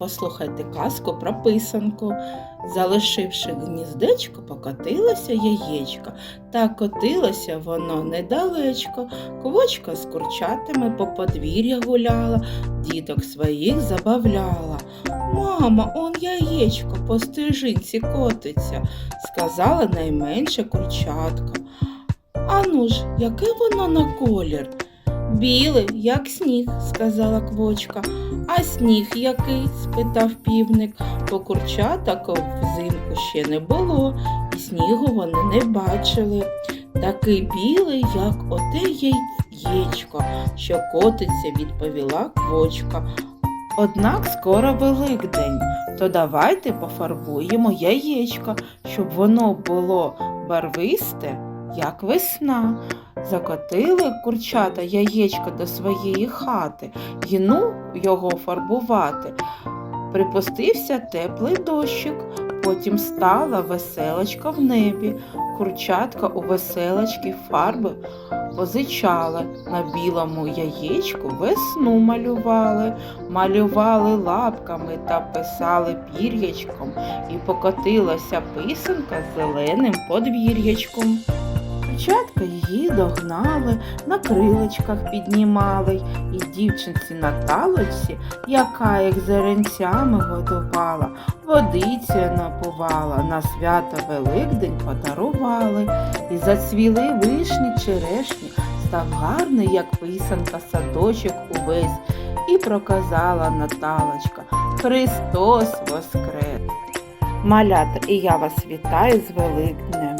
Послухайте казку про писанку. Залишивши гніздечко, покотилося яєчко, та котилося воно недалечко. Квочка з курчатами по подвір'я гуляла, діток своїх забавляла. Мама, он яєчко по стежинці котиться, сказала найменше курчатка. Ану ж, яке воно на колір? Білий, як сніг, сказала квочка. А сніг який? спитав півник. Бо курчаток взимку ще не було, і снігу вони не бачили. Такий білий, як оте яєчко, що котиться, відповіла квочка. Однак скоро Великдень, то давайте пофарбуємо яєчко, щоб воно було барвисте, як весна. Закотили курчата яєчко до своєї хати, гну його фарбувати. Припустився теплий дощик, потім стала веселочка в небі. Курчатка у веселочки фарби позичали, на білому яєчку весну малювали, малювали лапками та писали пір'ячком, і покотилася писанка зеленим подвір'ячком. Курчатка її догнали, на крилечках піднімали, і дівчинці на талочці, яка їх зеренцями годувала, водицею напувала, на свято Великдень подарували, і зацвіли вишні черешні, став гарний, як писанка, садочок увесь, і проказала Наталочка Христос воскрес! Малята, і я вас вітаю з Великднем!